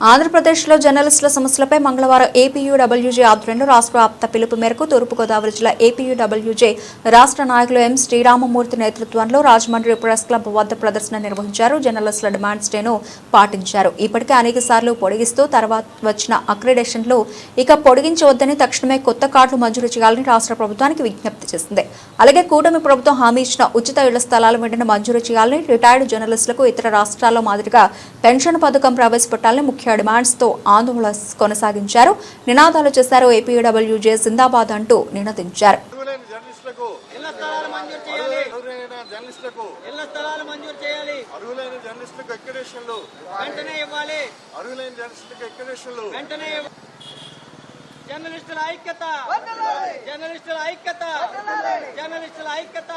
ఆంధ్రప్రదేశ్లో జర్నలిస్టుల సమస్యలపై మంగళవారం ఏపీయూడబ్ల్యూజే ఆధ్వర్యంలో రాష్ట్ర వ్యాప్త పిలుపు మేరకు తూర్పుగోదావరి జిల్లా ఏపీయూడబ్ల్యూజే రాష్ట్ర నాయకులు ఎం శ్రీరామమూర్తి నేతృత్వంలో రాజమండ్రి ప్రెస్ క్లబ్ వద్ద ప్రదర్శన నిర్వహించారు. జర్నలిస్టుల డిమాండ్స్ డేను పాటించారు. ఇప్పటికే అనేక సార్లు పొడిగిస్తూ తర్వాత వచ్చిన అక్రిడేషన్లు ఇక పొడిగించవద్దని తక్షణమే కొత్త కార్డులు మంజూరు చేయాలని రాష్ట్ర ప్రభుత్వానికి విజ్ఞప్తి చేసింది. అలాగే కూటమి ప్రభుత్వం హామీ ఇచ్చిన ఉచిత ఇళ్ళ స్థలాలు వెంటనే మంజూరు చేయాలని రిటైర్డ్ జర్నలిస్టులకు ఇతర రాష్ట్రాల్లో మాదిరిగా పెన్షన్ పథకం ప్రవేశపెట్టాలని ముఖ్య డిమాండ్స్తో ఆందోళన కొనసాగించారు. నినాదాలు చేశారు ఏపీడబ్ల్యూజే జిందాబాద్ అంటూ నినదించారు. అర్హులైన జర్నలిస్టులకు ఇళ్ళ స్థలాలు మంజూరు చేయాలి. అర్హులైన జర్నలిస్టులకు ఇళ్ళ స్థలాలు మంజూరు చేయాలి. అర్హులైన జర్నలిస్టులకు ఎక్యుడేషన్లు వెంటనే ఇవ్వాలి. అర్హులైన జర్నలిస్టులకు ఎక్యుడేషన్లు వెంటనే ఇవ్వ- జర్నలిస్టుల ఐక్యత. జర్నలిస్టుల ఐక్యత. జర్నలిస్టుల ఐక్యత.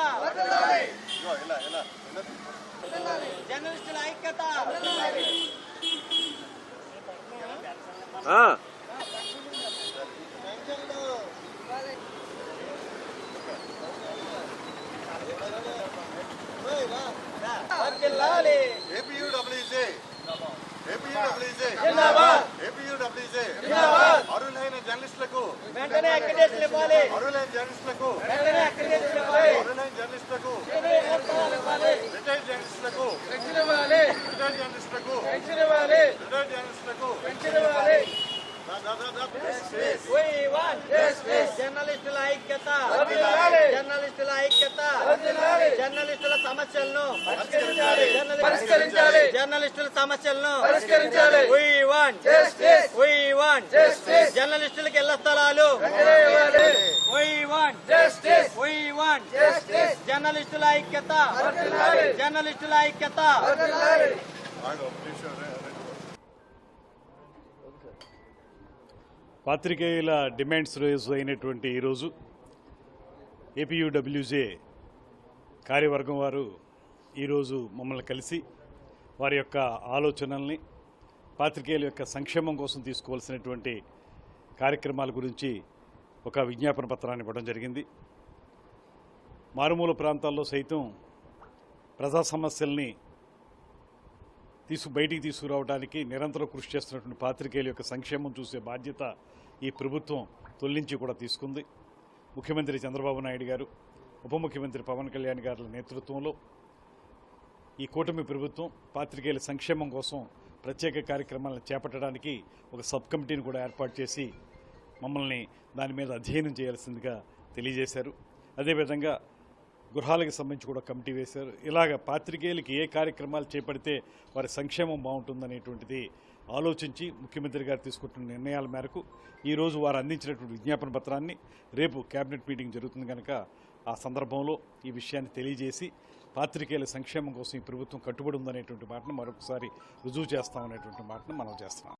జర్నలిస్టుల ఐక్యత. వర్ధిల్లాలి. ఏపీయూడబ్ల్యూజే ఏపీయూడబ్ల్యూజే జిందాబాద్. ఏపీయూడబ్ల్యూజే జిందాబాద్. అర్హులైన జర్నలిస్టులకు వెంటనే అక్రిడేషన్ ఇవ్వాలి అర్హులైన జర్నలిస్టులకు వెంటనే అక్రిడేషన్ ఇవ్వాలి అర్హులైన జర్నలిస్టులకు ఇవ్వాలి రిటైర్డ్ జర్నలిస్టులకు పెన్షన్ ఇవ్వాలి రిటైర్డ్ జర్నలిస్టులకు పెన్షన్ ఇవ్వాలి రిటైర్డ్ జర్నలిస్టులకు. పెన్షన్ ఇవ్వాలి జర్నలిస్టుల ఐక్యత జర్నలిస్టుల ఐక్యత జర్నలిస్టుల సమస్యలను పరిష్కరించాలి. జర్నలిస్టుల సమస్యలను పరిష్కరించాలి. జర్నలిస్టులకు ఇళ్ళ స్థలాలు జర్నలిస్టుల ఐక్యత. జర్నలిస్టుల ఐక్యత. పాత్రికేయుల డిమాండ్స్ రోజు అయినటువంటి ఈరోజు ఏపీయూడబ్ల్యూజే కార్యవర్గం వారు ఈరోజు మమ్మల్ని కలిసి వారి యొక్క ఆలోచనల్ని పాత్రికేయుల యొక్క సంక్షేమం కోసం తీసుకోవాల్సినటువంటి కార్యక్రమాల గురించి ఒక విజ్ఞాపన పత్రాన్ని ఇవ్వడం జరిగింది. మారుమూల ప్రాంతాల్లో సైతం ప్రజా సమస్యల్ని తీసుకు బయటికి తీసుకురావడానికి నిరంతరం కృషి చేస్తున్నటువంటి పాత్రికేయుల యొక్క సంక్షేమం చూసే బాధ్యత ఈ ప్రభుత్వం తొలగించి కూడా తీసుకుంది. ముఖ్యమంత్రి చంద్రబాబు నాయుడు గారు ఉప ముఖ్యమంత్రి పవన్ కళ్యాణ్ గారి నేతృత్వంలో ఈ కూటమి ప్రభుత్వం పాత్రికేయుల సంక్షేమం కోసం ప్రత్యేక కార్యక్రమాలను చేపట్టడానికి ఒక సబ్ కమిటీని కూడా ఏర్పాటు చేసి మమ్మల్ని దాని మీద అధ్యయనం చేయాల్సిందిగా తెలియజేశారు. అదేవిధంగా గృహాలకు సంబంధించి కూడా కమిటీ వేశారు. ఇలాగ పాత్రికేయులకి ఏ కార్యక్రమాలు చేపడితే వారి సంక్షేమం బాగుంటుందనేటువంటిది ఆలోచించి ముఖ్యమంత్రి గారు తీసుకుంటున్న నిర్ణయాల మేరకు ఈరోజు వారు అందించినటువంటి విజ్ఞాపన పత్రాన్ని రేపు కేబినెట్ మీటింగ్ జరుగుతుంది కనుక ఆ సందర్భంలో ఈ విషయాన్ని తెలియజేసి పాత్రికేయుల సంక్షేమం కోసం ఈ ప్రభుత్వం కట్టుబడి ఉందనేటువంటి మాటను మరొకసారి రుజువు చేస్తామనేటువంటి మాటను మనం చేస్తున్నాం.